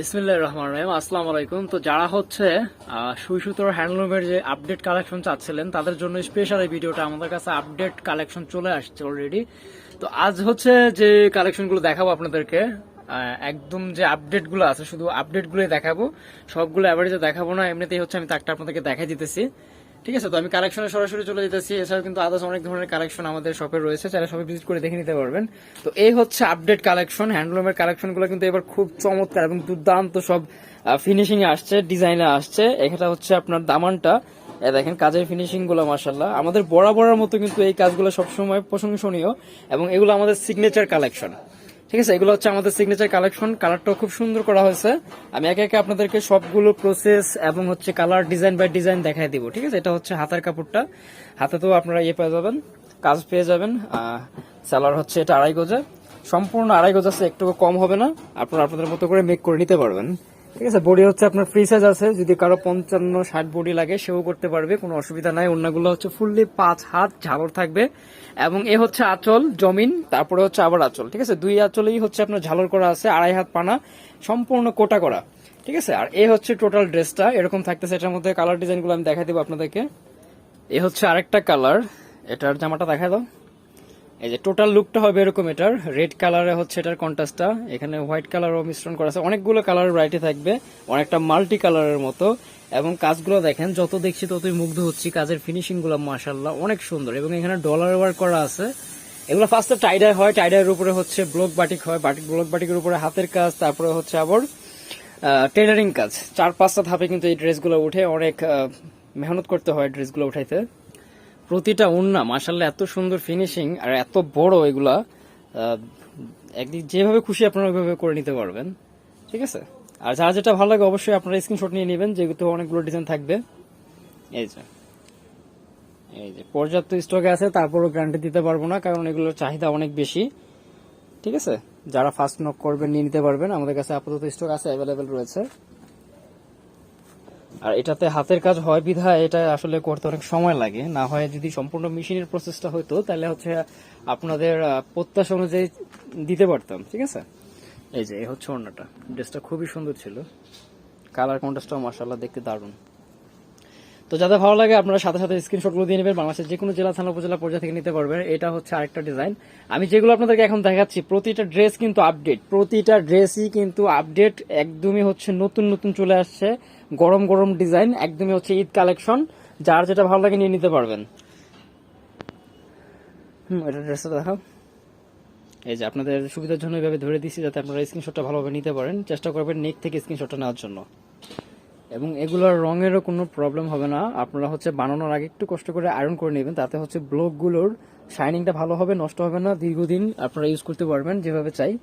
বিসমিল্লাহ রহমান রহিম, আসসালামু আলাইকুম। তো যারা হচ্ছে সুই সুতোর হ্যান্ডলুমের যে আপডেট কালেকশন চাচ্ছিলেন, তাদের জন্য স্পেশাল এই ভিডিওটা আমাদের কাছে আপডেট কালেকশন চলে আসছে অলরেডি তো আজ হচ্ছে যে কালেকশনগুলো দেখাবো আপনাদেরকে একদম যে আপডেটগুলো আছে, শুধু আপডেটগুলোই দেখাবো, সবগুলো অ্যাভারেজে দেখাবো না, এমনিতেই হচ্ছে আমি তাকটা আপনাদেরকে দেখাই দিতেছি। ঠিক আছে, তো আমি কালেকশনে সরাসরি চলে যেতেছি। এছাড়াও কিন্তু আদার্স অনেক ধরনের কালেকশন আমাদের শপে রয়েছে, যারা সবাই ভিজিট করে দেখে নিতে পারবেন। তো এই হচ্ছে আপডেট কালেকশন হ্যান্ডলুমের কালেকশনগুলো কিন্তু এবার খুব চমৎকার এবং দুর্দান্ত সব ফিনিশিং আসছে ডিজাইনে আসছে। এখানে হচ্ছে আপনার দামানটা। দেখেন, কাজের ফিনিশিংগুলো মাসাল্লাহ আমাদের বরাবরের মতো কিন্তু এই কাজগুলো সবসময় প্রশংসনীয় এবং এগুলো আমাদের সিগনেচার কালেকশন ঠিক আছে, এগুলো হচ্ছে আমাদের সিগনেচার কালেকশন কালারটাও খুব সুন্দর করা হয়েছে। আমি একে একে আপনাদেরকে সবগুলো প্রসেস এবং হচ্ছে কালার ডিজাইন বাই ডিজাইন দেখাই দিব, ঠিক আছে? এটা হচ্ছে হাতের কাপড়টা। হাতে তো আপনারা ইয়ে পেয়ে যাবেন, কাজ পেয়ে যাবেন। স্যালার হচ্ছে এটা আড়াই গজে। সম্পূর্ণ আড়াই গজ আছে একটু কম হবে না। আপনারা আপনাদের মতো করে মেক করে নিতে পারবেন। ঠিক আছে বডি হচ্ছে আপনার ফ্রি সাইজ আছে, যদি কারও পঞ্চান্ন, ষাট বডি লাগে, সেও করতে পারবে, কোনো অসুবিধা নাই। অন্যগুলো হচ্ছে ফুললি পাঁচ হাত, ঝালর থাকবে। এবং এ হচ্ছে আঁচল, জমিন, তারপরে হচ্ছে আবার আঁচল, ঠিক আছে? দুই আঁচলেই হচ্ছে আপনার ঝালর করা আছে, আড়াই হাত পানা, সম্পূর্ণ কোটা করা, ঠিক আছে? আর এ হচ্ছে টোটাল ড্রেসটা এরকম থাকতেছে, এটার মধ্যে কালার ডিজাইনগুলো আমি দেখাই দেবো আপনাদেরকে। এ হচ্ছে আরেকটা কালার এটার জামাটা দেখা দাও। এই যে টোটাল লুকটা হবে এরকম এটার। রেড কালারে হচ্ছে এটার কন্ট্রাস্টটা এখানে হোয়াইট কালারও মিশ্রণ করা আছে। অনেকগুলো কালার ভ্যারাইটি থাকবে। অনেকটা মাল্টি কালারের মতো। এবং কাজগুলো দেখেন, যত দেখছি ততই মুগ্ধ হচ্ছি। কাজের ফিনিশিংগুলো মাসাল্লাহ অনেক সুন্দর। এবং এখানে ডলার ওয়ার্ক করা আছে। এগুলো ফার্স্টে টাইডাই হয়। টাইডাইয়ের উপরে হচ্ছে ব্লক বাটিক হয়। বাটিক ব্লক বাটিকের উপরে হাতের কাজ। তারপরে হচ্ছে আবার টেলারিং কাজ। চার পাঁচটা ধাপে কিন্তু এই ড্রেসগুলো উঠে। অনেক মেহনত করতে হয় ড্রেসগুলো উঠাইতে। প্রতিটা উন্না মাসাল্লাহ এত সুন্দর ফিনিশিং আর এত বড় এগুলা একদিক যেভাবে খুশি আপনারা ওইভাবে করে নিতে পারবেন, ঠিক আছে? আর যার যেটা ভালো লাগে অবশ্যই আপনারা স্ক্রিনশট নিয়ে নেবেন, যেহেতু অনেকগুলো ডিজাইন থাকবে। এই যে এই যে, পর্যাপ্ত স্টকে আছে, তারপরও গ্যারান্টি দিতে পারব না, কারণ এগুলোর চাহিদা অনেক বেশি, ঠিক আছে? যারা ফার্স্ট নক করবেন, নিয়ে নিতে পারবেন, আমাদের কাছে আপাতত স্টক আছে অ্যাভেলেবেল রয়েছে। আর এটাতে হাতের কাজ হয় বিধায় এটা আসলে করতে অনেক সময় লাগে। না হয় যদি সম্পূর্ণ মেশিনের প্রসেসটা হতো তাহলে হচ্ছে আপনাদের প্রত্যাশা অনুযায়ী দিতে পারতাম, ঠিক আছে? এই যে, এই হচ্ছে অন্যটা ড্রেসটা খুবই সুন্দর ছিল। কালার কন্ট্রাস্টটাও মার্শাল্লাহ দেখতে দারুণ। তো যাদের ভালো লাগে, আপনারা সাথে সাথে স্ক্রিনশটগুলো দিয়ে নেবেন। বাংলাদেশের যে কোনো জেলা, থানা, উপজেলা পর্যায়ে থেকে নিতে পারবেন। এটা হচ্ছে আরেকটা ডিজাইন আমি যেগুলো আপনাদেরকে এখন দেখাচ্ছি, প্রতিটা ড্রেস কিন্তু আপডেট প্রতিটা ড্রেসই কিন্তু আপডেট একদমই হচ্ছে নতুন নতুন চলে আসছে। গরম গরম ডিজাইন, একদমই হচ্ছে ঈদ কালেকশন। যার যেটা ভালো লাগে নিয়ে নিতে পারবেন। হুম, এটা ড্রেসটা দেখাও। এই যে আপনাদের সুবিধার জন্য এভাবে ধরে দিচ্ছি যাতে আপনারা স্ক্রিনশটটা ভালোভাবে নিতে পারেন। চেষ্টা করবেন নেক থেকে স্ক্রিনশটটা নেওয়ার জন্য। এবং এগুলোর রঙেরও কোনো প্রবলেম হবে না। আপনারা হচ্ছে বানানোর আগে একটু কষ্ট করে আয়রন করে নেবেন। তাতে হচ্ছে ব্লকগুলোর শাইনিংটা ভালো হবে, নষ্ট হবে না। দীর্ঘদিন আপনারা ইউজ করতে পারবেন যেভাবে চাই।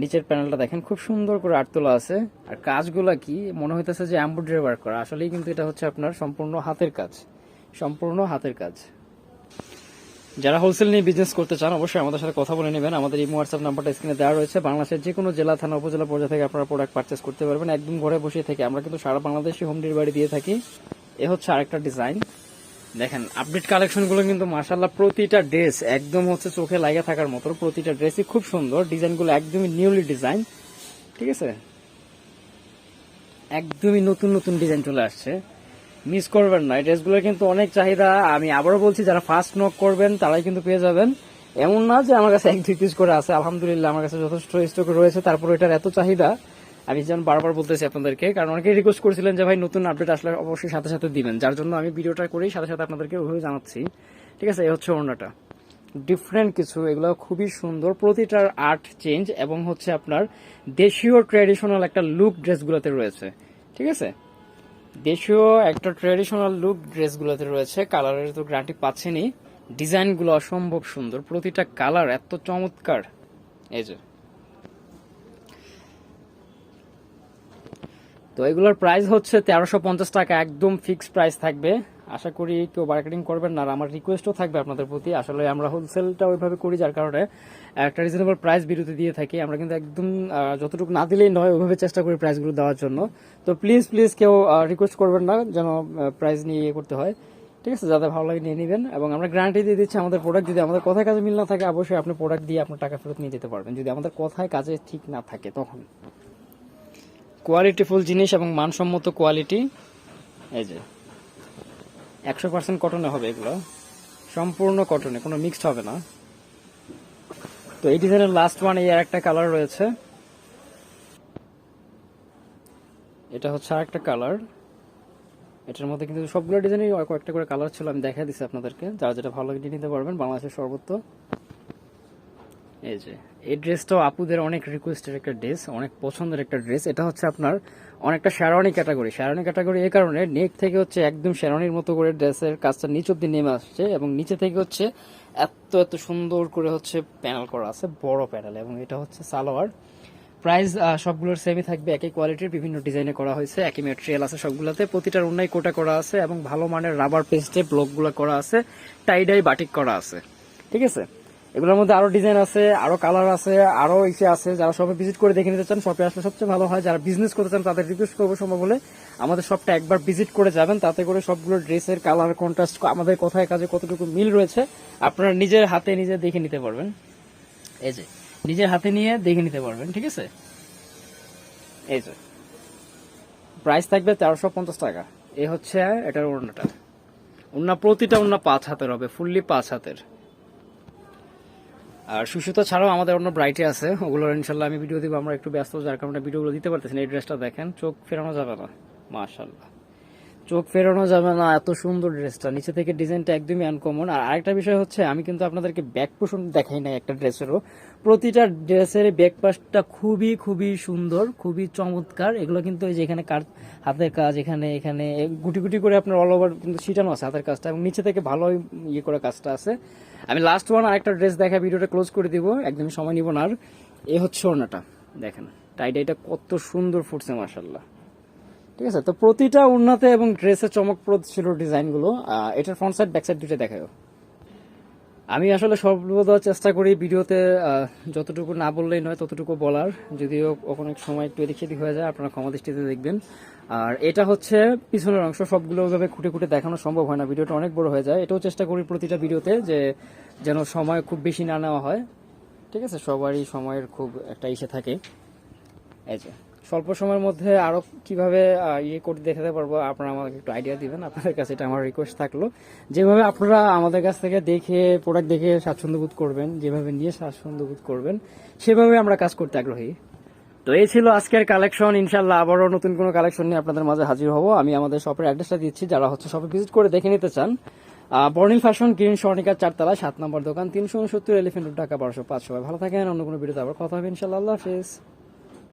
নিচের প্যানেলটা দেখেন, খুব সুন্দর করে আট তোলা আছে। আর কাজগুলো কি, মনে হইতেছে যে এম্ব্রয়ডারি ওয়ার্ক করা। আসলেই কিন্তু এটা হচ্ছে আপনার সম্পূর্ণ হাতের কাজ। সম্পূর্ণ হাতের কাজ। যারা হোলসেল নিয়ে বিজনেস করতে চান, অবশ্যই আমাদের সাথে কথা বলে নেবেন। আমাদের এই হোয়াটসঅ্যাপ নাম্বারটা স্ক্রিনে দেওয়া রয়েছে। বাংলাদেশের যে কোনো জেলা, থানা, উপজেলা পর্যায়ে থেকে আপনারা প্রোডাক্ট পারচেস করতে পারবেন। একদম ঘরে বসে থেকে। আমরা কিন্তু সারা বাংলাদেশে হোম ডেলিভারি দিয়ে থাকি। এ হচ্ছে আরেকটা ডিজাইন দেখেন আপডেট কালেকশনগুলো কিন্তু মার্শাল্লাহ প্রতিটা ড্রেস একদম হচ্ছে চোখে লাগিয়ে থাকার মতো। প্রতিটা ড্রেসই খুব সুন্দর, ডিজাইনগুলো একদমই নিউলি ডিজাইন ঠিক আছে? একদমই নতুন নতুন ডিজাইন চলে আসছে। মিস করবেন না, এই ড্রেসগুলোর কিন্তু অনেক চাহিদা। আমি আবারও বলছি, যারা ফার্স্ট নক করবেন, তারাই কিন্তু পেয়ে যাবেন। এমন না যে আমার কাছে এক দুই পিস করে আছে, আলহামদুলিল্লাহ, আমার কাছে যথেষ্ট স্টক রয়েছে তারপর এটার এত চাহিদা। আমি যেন বারবার বলতেছি আপনাদেরকে, কারণ অনেকে রিকোয়েস্ট করেছিলেন যে, ভাই, নতুন আপডেট আসলে অবশ্যই সাথে সাথে দিবেন। যার জন্য আমি ভিডিওটা করেই সাথে সাথে আপনাদেরকে ওইভাবে জানাচ্ছি। ঠিক আছে, এই হচ্ছে অন্যটা ডিফারেন্ট কিছু, এগুলো খুবই সুন্দর। প্রতিটার আর্ট চেঞ্জ এবং হচ্ছে আপনার দেশীয় ট্র্যাডিশনাল একটা লুক ড্রেসগুলোতে রয়েছে। ঠিক আছে? দেশীয় একটা ট্র্যাডিশনাল লুক ড্রেসগুলোতে রয়েছে। কালারের তো গ্যারান্টি পাচ্ছেনই। ডিজাইনগুলো অসম্ভব সুন্দর। প্রতিটা কালার এত চমৎকার। এই যে। তো এগুলোর প্রাইস হচ্ছে তেরোশো পঞ্চাশ টাকা, একদম ফিক্সড প্রাইস থাকবে। আশা করি কেউ মার্কেটিং করবেন না, আর আমার রিকোয়েস্টও থাকবে আপনাদের প্রতি। আসলে আমরা হোলসেলটা ওইভাবে করি, যার কারণে একটা রিজনেবল প্রাইস বিরতি দিয়ে থাকি। আমরা কিন্তু একদম যতটুকু না দিলেই নয়, ওইভাবে চেষ্টা করি প্রাইসগুলো দেওয়ার জন্য। তো প্লিজ প্লিজ কেউ রিকোয়েস্ট করবেন না, যেন প্রাইস নিয়ে ইয়ে করতে হয়। ঠিক আছে যাদের ভালো লাগে নিয়ে নেবেন। এবং আমরা গ্যারান্টি দিয়ে দিচ্ছি আমাদের প্রোডাক্ট যদি আমাদের কথায় কাজে মিল না থাকে, অবশ্যই আপনি প্রোডাক্ট দিয়ে আপনার টাকা ফেরত নিয়ে যেতে পারবেন। যদি আমাদের কথায় কাজে ঠিক না থাকে তখন। কোয়ালিটিফুল জিনিস এবং মানসম্মত কোয়ালিটি এই যে, একশো পার্সেন্ট কটনে হবে এগুলো। সম্পূর্ণ কটনে কোনো মিক্সড হবে না। তো এই ডিজাইনের লাস্ট ওয়ান এই আর একটা কালার রয়েছে। এটা হচ্ছে আর একটা কালার এটার মধ্যে কিন্তু সবগুলো ডিজাইনই কয়েকটা করে কালার ছিল, আমি দেখা দিচ্ছি আপনাদেরকে। যারা যেটা ভালো লাগে নিতে পারবেন, বাংলাদেশের সর্বত্র। এই যে, এই ড্রেসটাও আপুদের অনেক রিকোয়েস্টের একটা ড্রেস অনেক পছন্দের একটা ড্রেস এটা হচ্ছে আপনার অনেকটা শেরওয়ানি ক্যাটাগরি শেরওয়ানি ক্যাটাগরি এই কারণে নেক থেকে হচ্ছে একদম শেরওয়ানির মতো করে ড্রেসের কাজটা নিচ অব্দি নেমে আসছে এবং নিচে থেকে হচ্ছে এত এত সুন্দর করে হচ্ছে প্যানেল করা আছে, বড় প্যানেল এবং এটা হচ্ছে সালোয়ার। প্রাইস সবগুলোর সেমই থাকবে, একই কোয়ালিটির বিভিন্ন ডিজাইনে করা হয়েছে, একই মেটেরিয়াল আছে সবগুলোতে। প্রতিটার অন্যায় কোটা করা আছে এবং ভালো মানের রাবার পেস্টে ব্লকগুলো করা আছে টাইডাই বাটিক করা আছে। ঠিক আছে? এগুলোর মধ্যে আরও ডিজাইন আছে, আরও কালার আছে, আরও ইসে আছে। যারা সবাই ভিজিট করে দেখে নিতে চান শপে আসলে সবচেয়ে ভালো হয়। যারা বিজনেস করতে চান, তাদের রিকোয়েস্ট করব সম্ভব হলে আমাদের শপটা একবার ভিজিট করে যাবেন। তাতে করে সবগুলো ড্রেসের কালার কন্ট্রাস্ট আমাদের কোথায় কাজে কতটুকু মিল রয়েছে, আপনারা নিজের হাতে নিজে দেখে নিতে পারবেন। এই যে, নিজের হাতে নিয়ে দেখে নিতে পারবেন, ঠিক আছে? এই যে প্রাইস থাকবে তেরোশো পঞ্চাশ টাকা। এই হচ্ছে এটার ওড়নাটা। ওড়না প্রতিটা ওড়না পাঁচ হাতের হবে ফুললি পাঁচ হাতের। আর সুসুতা ছাড়াও আমাদের অন্য ব্রাইটে আছে ওগুলো ইনশাল্লাহ আমি ভিডিও দিব। আমরা একটু ব্যস্ত, যার কারণে ভিডিওগুলো দিতে পারতেছি না। এই ড্রেসটা দেখেন, চোখ ফেরানো যাবে না। মাশাল্লাহ চোখ ফেরানো যাবে না, এত সুন্দর ড্রেসটা নিচে থেকে ডিজাইনটা একদমই আনকমন আর আরেকটা বিষয় হচ্ছে, আমি কিন্তু আপনাদেরকে ব্যাক পোষণ দেখাই নাই একটা ড্রেসেরও প্রতিটা ড্রেসের ব্যাক পাশটা খুবই খুবই সুন্দর, খুবই চমৎকার। এগুলো কিন্তু এই যে এখানে কার হাতের কাজ, এখানে এখানে গুটি গুটি করে আপনার অল ওভার কিন্তু ছিটানো আছে হাতের কাজটা। এবং নিচে থেকে ভালো ইয়ে করে কাজটা আছে। আমি লাস্ট ওয়ান আরেকটা ড্রেস দেখা ভিডিওটা ক্লোজ করে দিব একদম সময় নিব না আর। এ হচ্ছে ওনাটা দেখেন। টাইডাইটা কত সুন্দর ফুটছে মার্শাল্লাহ ঠিক আছে, তো প্রতিটা উন্নতে এবং ড্রেসে চমকপ্রদ ছিল ডিজাইনগুলো এটার ফ্রন্ট সাইড ব্যাক সাইড দুটো দেখাও আমি আসলে সর্বদা চেষ্টা করি ভিডিওতে যতটুকু না বললেই নয়, ততটুকু বলার। যদিও কখনো সময় একটু এদিক সেদিক হয়ে যায়, আপনারা ক্ষমা দৃষ্টিতে দেখবেন। আর এটা হচ্ছে পিছনের অংশ, সবগুলো ওইভাবে খুঁটে খুঁটে দেখানো সম্ভব হয় না। ভিডিওটা অনেক বড় হয়ে যায়। এটাও চেষ্টা করি প্রতিটা ভিডিওতে যে যেন সময় খুব বেশি না নেওয়া হয়। ঠিক আছে? সবারই সময়ের খুব একটা ইসে থাকে। এই যে। স্বল্প সময়ের মধ্যে আরও কীভাবে ইয়ে করে দেখাতে পারব? আপনারা আমাকে একটু আইডিয়া দিবেন। আপনাদের কাছে এটা আমার রিকোয়েস্ট থাকল। যেভাবে আপনারা আমাদের কাছ থেকে দেখে প্রোডাক্ট দেখে স্বাচ্ছন্দ্য বোধ করবেন যেভাবে নিয়ে স্বাচ্ছন্দ্য বোধ করবেন সেভাবে আমরা কাজ করতে আগ্রহী। তো এই ছিল আজকের কালেকশন ইনশাল্লাহ আবারও নতুন কোনো কালেকশন নিয়ে আপনাদের মাঝে হাজির হব। আমি আমাদের শপের অ্যাড্রেসটা দিচ্ছি যারা হচ্ছে শপে ভিজিট করে দেখে নিতে চান। আহ, বর্ণিল ফ্যাশন গ্রিন স্বর্ণিকার চারতলা সাত নম্বর দোকান তিনশো উনসত্তর এলিফেন্ট ঢাকা বারোশো পাঁচশো ভালো থাকেন অন্য কোনো ভিডিওতে আবার কথা হবে। ইনশাল্লাহ আল্লাহ হাফিজ।